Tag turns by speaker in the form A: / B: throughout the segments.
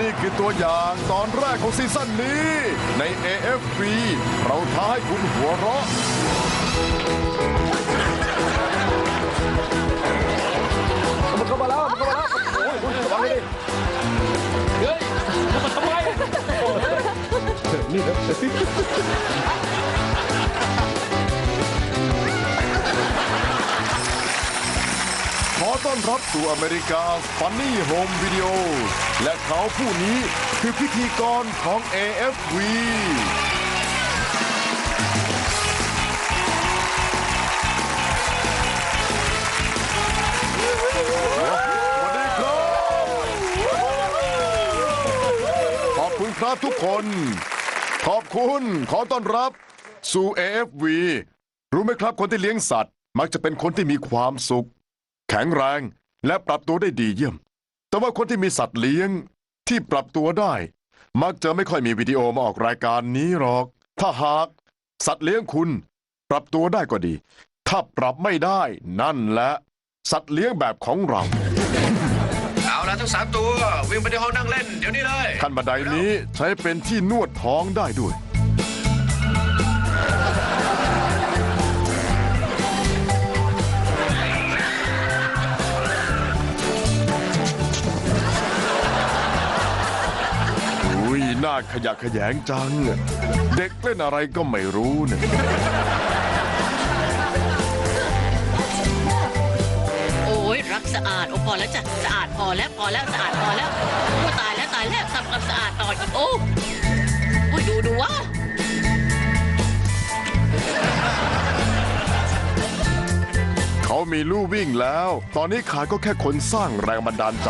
A: นี่คือตัวอย่างตอนแรกของซีซั่นนี้ ใน AFV เราท้าให้คุณหัวเราะ
B: มันเข้ามาแล้วมันเข้ามาแล้วโอ้ยคุณระวังเลย
C: เฮ้ยมันทำไม
B: นี่ครั
A: บ อต้อนรับสู่อเมริกา Funny Home Video และเขาผู้นี้คือพิธีกรของ AFV สวัสดีครับ ขอบคุณครับทุกคน ขอบคุณ ขอต้อนรับสู่ AFV รู้ไหมครับคนที่เลี้ยงสัตว์ มักจะเป็นคนที่มีความสุข แข็งแรงและปรับตัวได้ดีเยี่ยม แต่ว่าคนที่มีสัตว์เลี้ยงที่ปรับตัวได้ มักจะไม่ค่อยมีวิดีโอมาออกรายการนี้หรอก ถ้าหาก สัตว์เลี้ยงคุณ ปรับตัวได้ก็ดี ถ้าปรับไม่ได้ นั่นแหละ สัตว์เลี้ยงแบบของเรา
D: เอาละทั้งสามตัว วิ่งไปที่ห้องนั่งเล่น เดี๋ยวนี้เลย
A: ขั้นบันไดนี้ใช้เป็นที่นวดท้องได้ด้วย อุ้ยน่าขยะแขยงจัง เด็กเล่นอะไรก็ไม่รู้เนี่ย
E: โอ้ยรักสะอาดโอ้พอแล้วจ้ะสะอาดพอแล้วพอแล้วสะอาดพอแล้วโอ้ตายแล้วตายแล้วทำความสะอาดต่ออีกโอ้โอ้ยดูดูว่า
A: เขามีลู่วิ่งแล้ว ตอนนี้ขาดก็แค่คนสร้างแรงบันดาลใจ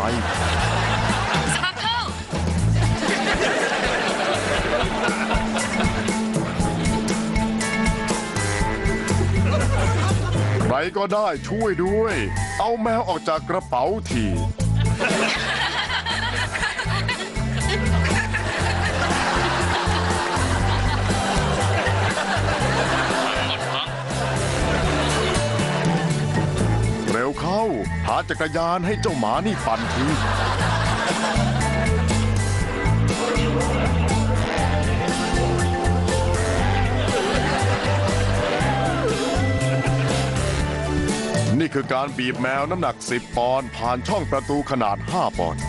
A: ก็ได้ช่วยด้วย เอาแมวออกจากกระเป๋าที เร็วเข้า หาจักรยานให้เจ้าหมานี่ปั่นที นี่คือการบีบแมวน้ำหนัก 10 ปอนด์ผ่านช่องประตูขนาด 5 ปอนด์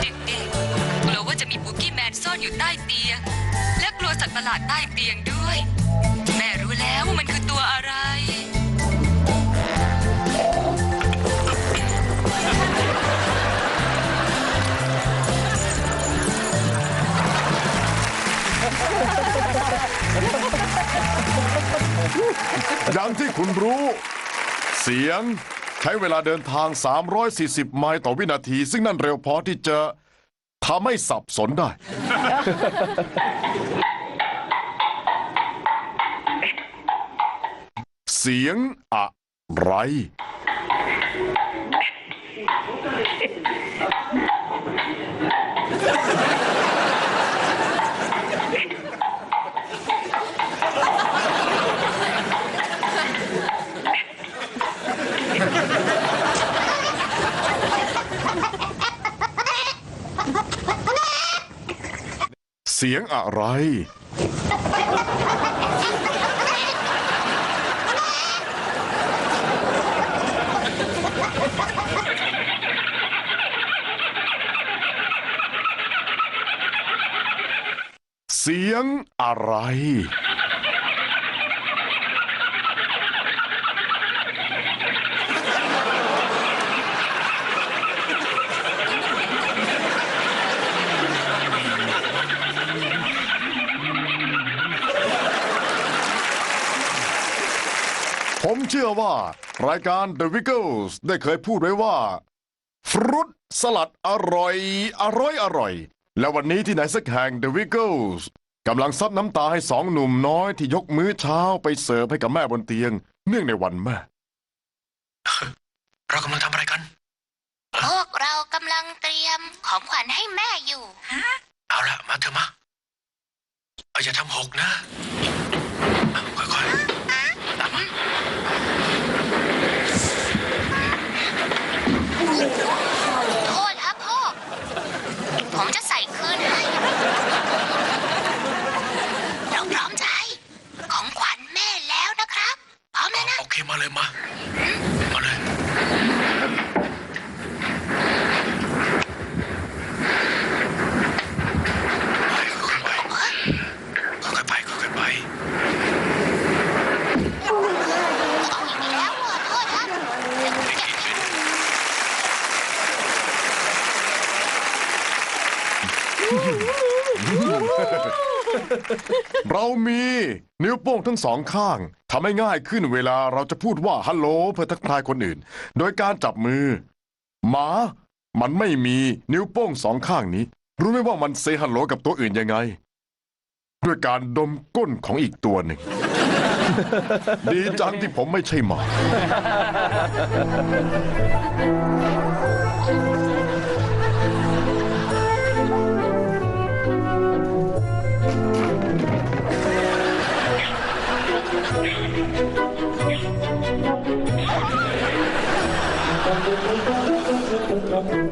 F: เด็กๆกลัวว่าจะมีบุกี้แมนซ่อนอยู่ใต้เตียง และกลัวสัตว์ประหลาดใต้เตียงด้วย แม่รู้แล้วว่ามันคือตัวอะไร
A: อย่างที่คุณรู้ เสียงใช้เวลาเดินทาง 340 ไมล์ต่อวินาที ซึ่งนั่นเร็วพอที่จะทำให้สับสนได้ เสียงอะไร เสียงอะไร เสียงอะไร ชื่อว่า รายการ The Wiggles ได้เคยพูดไว้ว่า ฟรุตสลัดอร่อย อร่อยอร่อย และวันนี้ที่ไหนสักแห่ง The Wiggles กำลังซับน้ำตาให้สองหนุ่มน้อยที่ยกมื้อเช้าไปเสิร์ฟให้กับแม่บนเตียง เนื่องในวันแม่
D: เรากำลังทำอะไรกัน
G: พวกเรากำลังเตรียมของขวัญให้แม่อยู่
D: เอาละมาเถอะมาเอาอย่าทำหกนะ โท
G: ษครับพ่อ ผมจะใส่คื
D: นให้
G: เราพร้อมใจ ของขวัญแม่แล้วนะครับพร้อมแล้นะ โอเคมา
A: เลยมา มาเลย เรามีนิ้วโป้งทั้งสองข้างทำให้ง่ายขึ้นเวลาเราจะพูดว่าฮัลโหลเพื่อทักทายคนอื่น โดยการจับมือ หมา มันไม่มีนิ้วโป้งสองข้างนี้ รู้ไหมว่ามันเซฮัลโหลกับตัวอื่นยังไง ด้วยการดมก้นของอีกตัวหนึ่ง ดีจังที่ผมไม่ใช่หมา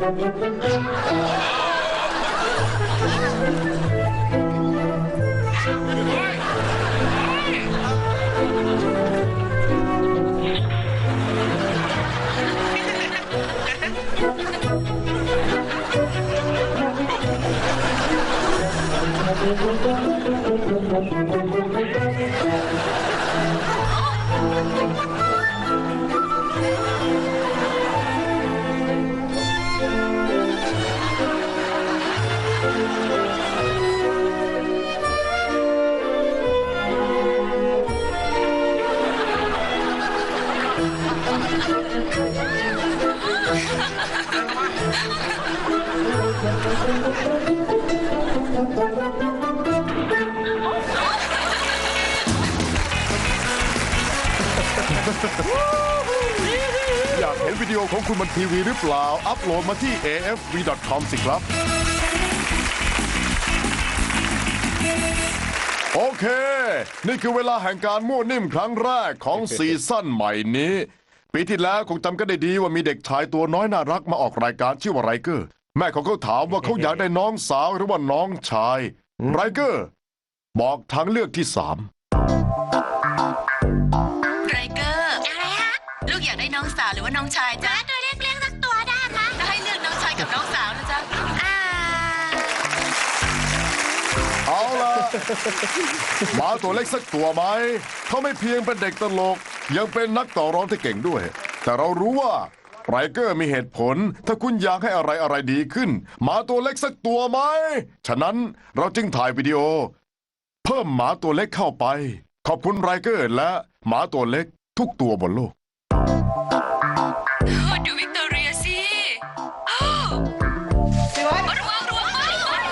A: Oh, my God. อยากเห็นวิดีโอของคุณบนทีวีหรือเปล่า อัปโหลดมาที่ afv.com สิครับ โอเค นี่คือเวลาแห่งการมั่วนิ่มครั้งแรกของซีซั่นใหม่นี้ ปีที่แล้วคงจำกันได้ดีว่ามีเด็กชายตัวน้อยน่ารักมาออกรายการชื่อว่าไรเกอร์ แม่ของเขาถามว่าเขาอยากได้น้องสาวหรือว่าน้องชาย ไรเกอร์ บอกทางเลือกที่สาม
F: กอยากได้น้องสาวหรือว่าน้องชาย
G: ห
F: จ๊ะ
G: มาตัวเล็กเลี้ยงสักตัวได้ไหมย
F: จะให้เลือกน้องชายกับน้องสาวนะจ๊ะ
G: อ่า
A: เอาล่ะ หมาตัวเล็กสักตัวไหม เขาไม่เพียงเป็นเด็กตลก ยังเป็นนักต่อรองที่เก่งด้วย แต่เรารู้ว่าไรเกอร์มีเหตุผล ถ้าคุณอยากให้อะไรอะไรดีขึ้น หมาตัวเล็กสักตัวไหม ฉะนั้นเราจึงถ่ายวิดีโอ เพิ่มหมาตัวเล็กเข้าไป ขอบคุณไรเกอร์และหมาตัวเล็กทุกตัวบนโลก
F: อ้ดูวิกตอเรียสิอ้าวระวังระวังระวังระวัง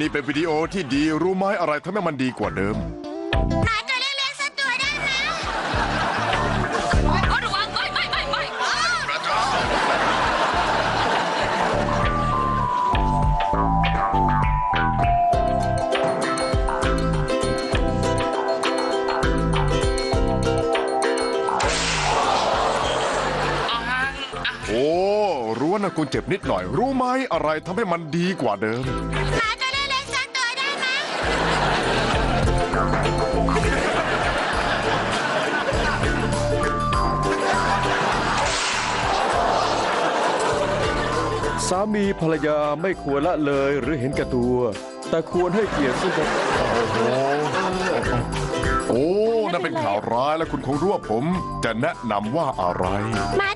A: นี่เป็นวิดีโอที่ดีรู้ไหมอะไรทำให้มันดีกว่าเดิม
G: นาย
F: รู้ว่า
A: นะคุณเจ็บนิดหน่อย รู้ไหมอะไรทำให้มันดีกว่าเดิม
G: หมาตัวเล็กๆสักตัวได้ไหมย
B: สามีภรรยาไม่ควรละเลยหรือเห็นแก่ตัว แต่ควรให้เกียรติซึ่งกัน
A: โอ้นั่นเป็นข่าวร้ายและคุณคงรู้ว่าผมจะแนะนำว่าอะไร
G: หมา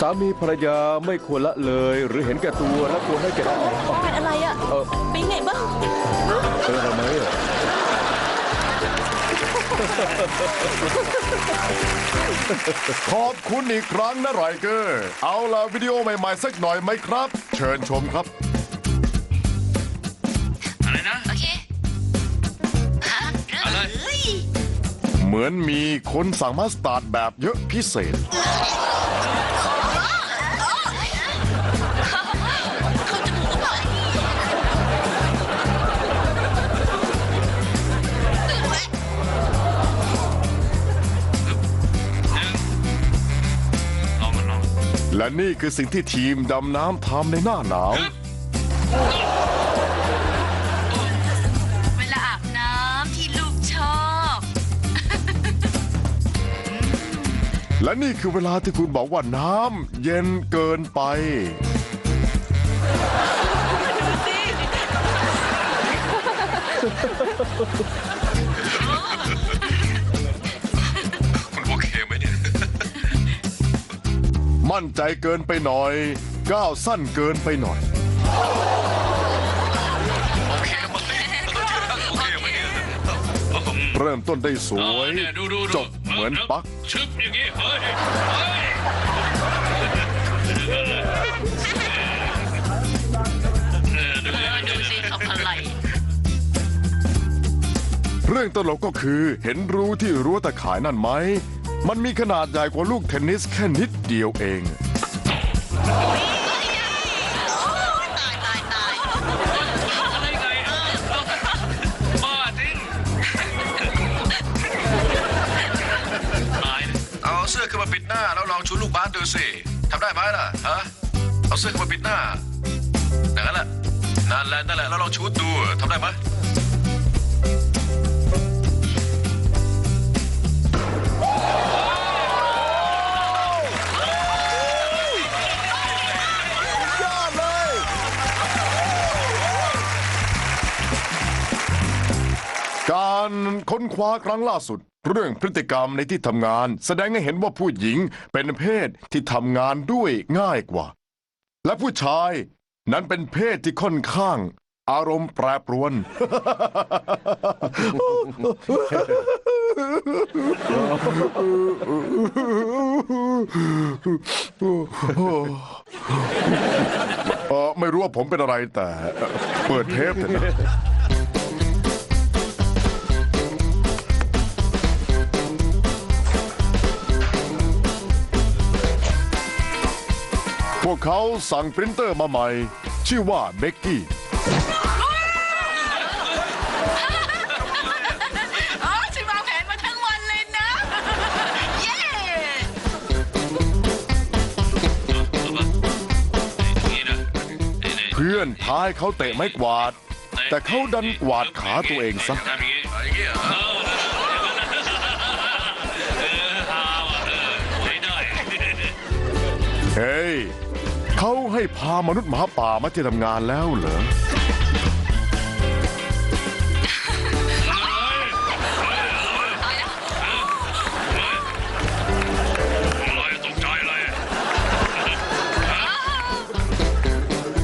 G: สา
B: มีภรรยาไม่ควรละเลย หรือเห็นแก่ตัวและควรให้เกียรติ
H: เป็นอะไรอะ
B: เออ
H: เป็นไงบ้าง
B: เป็นอะไรไหมอะ
A: ขอบคุณอีกครั้งนะไรเกอร์ เอาล่ะวิดีโอใหม่ ๆ สักหน่อยไหมครับ เชิญชมครับ
D: อะไรนะ
F: โอเค
G: ฮะเรื่อง
D: อะไร
G: เอ้ย
A: เหมือนมีคนสั่งมาสตาร์ดแบบเยอะพิเศษ
G: เขา
A: และนี่คือสิ่งที่ทีมดำน้ำทำในหน้าหนาว
F: เวลาอาบน้ำที่ลูกชอบ
A: และนี่คือเวลาที่คุณบอกว่าน้ำเย็นเกินไป
D: คุณ มั่น
A: ใจเกินไปหน่อย ก้าวสั้นเกินไปหน่อย
D: โอเคไหมโอเคไหมเนี่ย
A: เริ่มต้นได้ส
C: เอ
A: ว
C: อยเนี่ยดูดูดู
A: จบเหมือนปัก
C: ชึบอย่างงี้เฮ้ยเฮ้ย
E: ดูสิทำอะไร
A: เรื่องตลกก็คือเห็นรูที่รั้วตะข่ายนั่นไหม มันมีขนาดใหญ่กว่าลูกเทนนิสแค่นิดเดียวเอง
E: ตายตายตาย
C: อะไรไงบ้าจริงตายเลย
D: เอาเสื้อขึ้นมาปิดหน้าแล้วลองชูลูกบาสดูสิทำได้ไหมล่ะฮะเอาเสื้อขึ้นมาปิดหน้าอย่างนั้นแหละนั่นแหละนั่นแหละแล้วลองชูดดูทำได้ไหม
A: ค้นคว้าครั้งล่าสุด เรื่องพฤติกรรมในที่ทำงาน แสดงให้เห็นว่าผู้หญิงเป็นเพศที่ทำงานด้วยง่ายกว่า และผู้ชายนั้นเป็นเพศที่ค่อนข้าง อารมณ์แปรปรวน เออไม่รู้ว่าผมเป็นอะไรแต่ เปิดเทปเถอะนะ พวกเขาสั่งปรินเตอร์มาใหม่ ชื่อว่าเบกกี้
F: อ๋อฉันวางแผนมาทั้งวันเลยนะ เย้
C: นี่นะนี่นี่
A: เพื่อนท้ายเขาเตะไม้กวาด แต่เขาดันกวาดขาตัวเองซะ
C: ทำอย่างงี้
D: อย่างเงี้ยเหรอ
C: เออฮาว่ะเออใช้ได้
A: เฮ้ย เขาให้พามนุษย์หมาป่ามาที่ทำงานแล้วเหรอ
C: อะไรตกใจอะไร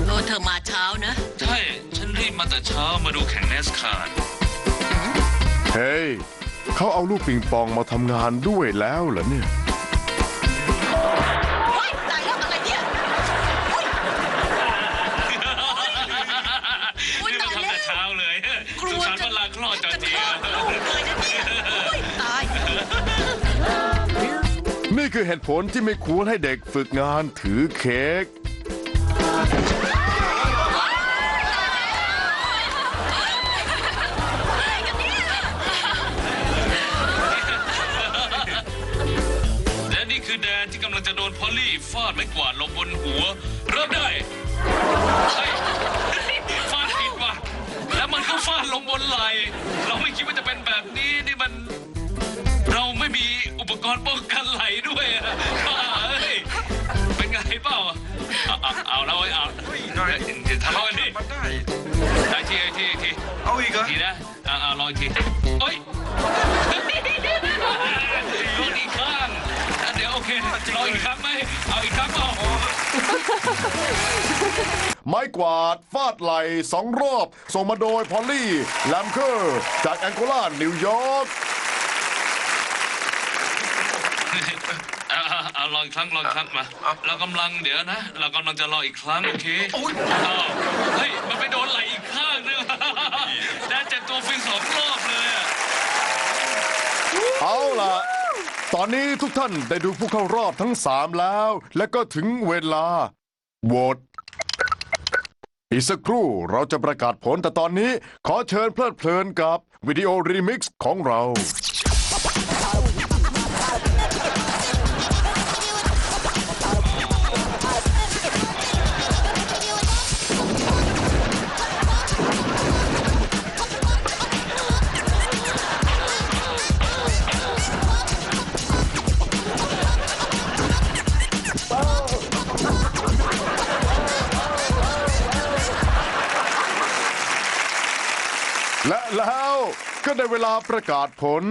E: โอ้เธอมาเช้านะ
C: ใช่ ฉันรีบมาแต่เช้ามาดูแข่งเนสคาร์
A: เฮ้ยเขาเอาลูกปิงปองมาทำงานด้วยแล้วเหรอเนี่ย
E: นี่
C: คือ
E: เห
A: ตุผลที่ไม่ควรให้เด็กฝึกงานถือเค้ก
C: เฮ้ยนายเดี๋ยวทะเลาะกันดิ
D: มันได้
C: ได้ทีไอ้ทีไอ้ที
D: เอาอีกเหรอ
C: ทีนะเอาเอาลองอีกทีโอ้ยลองอีกข้างอะเดี๋ยวโอเคลองอีกครั้งไหมเอาอีกครั้งเปล่า
A: ไม้กวาดฟาดไหลสองรอบ ส่งมาโดยพอลลี่แลมเคอร์ จากแองโกลา นิวยอร์ก
C: เอาเอาเอาลองอีกครั้งลองอีกครั้งมา เรากำลังเดี๋ยวนะ เรากำลังจะรออีกครั้งโอเค
D: โอ้ย
C: อ้าวเฮ้ย มันไปโดนไหลอีกข้างนึงแดนเจ็บตัวฟินสองรอบเลยอะ
A: เอาล่ะ ตอนนี้ทุกท่านได้ดูผู้เข้ารอบทั้งสามแล้ว และก็ถึงเวลาโหวตอีกสักครู่เราจะประกาศผลแต่ตอนนี้ขอเชิญเพลิดเพลินกับวิดีโอรีมิกซ์ของเรา ก็ได้เวลาประกาศผล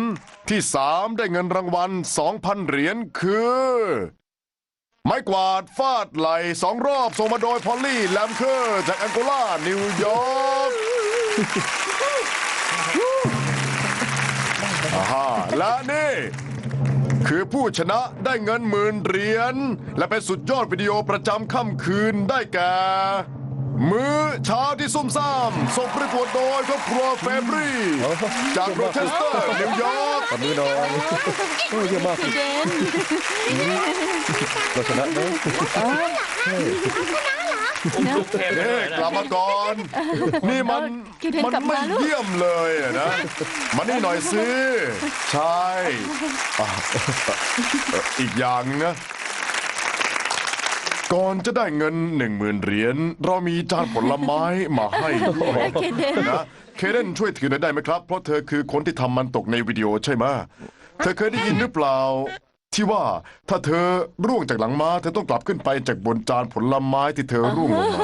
A: ที่สามได้เงินรางวัล 2,000 เหรียญคือ ไม้กวาดฟาดไหลสองรอบส่งมาโดยพอลลี่แลมเคอร์จากแองโกลา นิวยอร์กอาฮาและนี่ คือผู้ชนะได้เงินหมื่นเหรียญ และเป็นสุดยอดวิดีโอประจำค่ำคืนได้แก่ มื้อเช้าที่ซุ่มซ่ามส่งประกวดโดยครอบครัวเฟบรีจากโรเชสเตอร์นิวยอร์ก
B: ตบมือหน่อยโอ้ยเยอะมากสิเราชนะนะ
A: เอ๊ะกลับมาก่อน นี่มันมันไม่เยี่ยมเลยนะมานี่หน่อยสิ ใช่ อีกอย่างนะ ก่อนจะได้เงินหนึ่งหมื่นเหรียญเรามีจานผลไม้มาให้ด้วย
H: เคเดน
A: นะเคเดนช่วยถือหน่อยได้ไหมครับ เพราะเธอคือคนที่ทำมันตกในวิดีโอใช่ไหมเธอเคยได้ยินหรือเปล่า ที่ว่าถ้าเธอร่วงจากหลังม้าเธอต้องกลับขึ้นไปจากบนจานผลไม้ที่เธอร่วงลงมา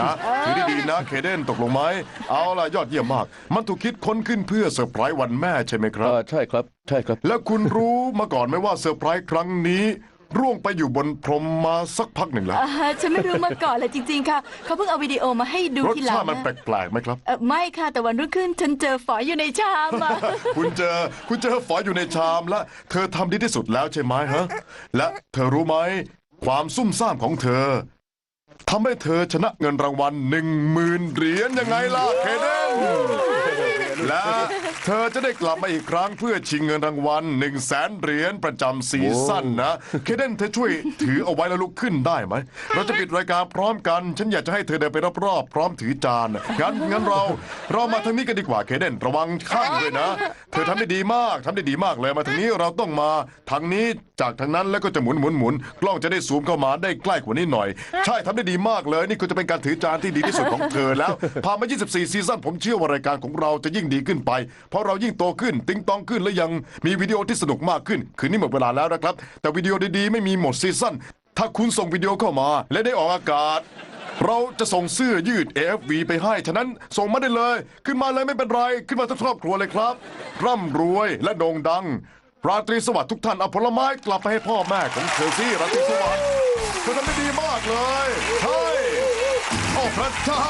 A: นะถือดีๆนะเคเดนตกลงไหมเอาล่ะยอดเยี่ยมมาก มันถูกคิดค้นขึ้นเพื่อเซอร์ไพรส์วันแม่ใช่ไหมครับ
B: อ่าใช่ครับ ใช่ครับ
A: แล้วคุณรู้มาก่อนไหมว่าเซอร์ไพรส์ครั้งนี้ ร่วงไปอยู่บนพรมมาสักพักหนึ่งแล้ว
H: อ่าฉันไม่รู้มาก่อนเลยจริง ๆ ค่ะ เขาเพิ่งเอาวิดีโอมาให้ดู
A: รส
H: ทีหลัง
A: ชาติมันแนะปลกๆไหมครับ
H: เอ่อไม่ค่ะ แต่วันรุ่งขึ้น ฉันเจอฝอยอยู่ในชามอะ
A: คุณเจอคุณเจอฝอยอยู่ในชามและเธอทำดีที่สุดแล้วใช่ไหมฮะ และเธอรู้ไหม ความซุ่มซ่ามของเธอทำให้เธอชนะเงินรางวัลหนึ่งหมื่นเหรียญยังไงล่ะเคเดน และเธอจะได้กลับมาอีกครั้งเพื่อชิงเงินรางวัล1นึ่งแสนเหรียญประจำซีซั่นนะเคเดนเธอช่วยถือเอาไว้แล้วลุกขึ้นได้ไหม เราจะปิดรายการพร้อมกัน ฉันอยากจะให้เธอเดินไปรอบๆพร้อมถือจานงั้นงั้นเรา เรามาทางนี้กันดีกว่าเคเดนระวังข้างด้วยนะ เธอทำได้ดีมากทำได้ดีมากเลยมาทางนี้เราต้องมาทางนี้จากทางนั้นแล้วก็จะหมุนหมุนหมุนกล้องจะได้ซูมเข้ามาได้ใกล้กว่านี้หน่อย ใช่ทำได้ดีมากเลย นี่คือจะเป็นการถือจานที่ดีที่สุดของเธอแล้วผ่านมา 24 ซีซั่นผมเชื่อว่ารายการของเราจะยิ่งิ่งดีขึ้นไป เพราะเรายิ่งโตขึ้น ติ้งตองขึ้นและยังมีวิดีโอที่สนุกมากขึ้น คืนนี้หมดเวลาแล้วนะครับ แต่วิดีโอดีๆไม่มีหมดซีซั่นถ้าคุณส่งวิดีโอเข้ามา และได้ออกอากาศ เราจะส่งเสื้อยืด AFV ไปให้ ฉะนั้นส่งมาได้เลย ขึ้นมาเลยไม่เป็นไร ขึ้นมาทั้งครอบครัวเลยครับ ร่ำรวยและโด่งดัง ราตรีสวัสดิ์ทุกท่านเอาผลไม้กลับไปให้พ่อแม่ของเธอสิราตรีสวัสดิ์เธอทำได้ดีมากเลย ใช่ โอ้พระเจ้า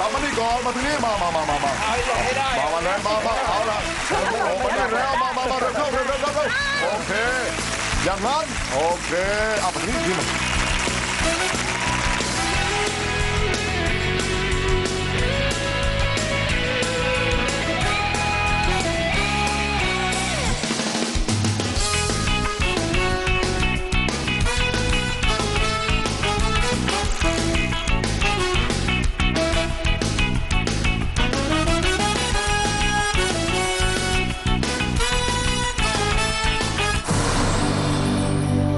A: ลับมานี่กอนมาที่นี่มามามามามาเอาลงให้ได้มาวันนั้นมามาเอาละโอ้มาได้แล้วมามามาเร็วเข้าเร็วเร็าเร็วเร็วโอเค อย่างนั้น โอเคเอาไปที่นี่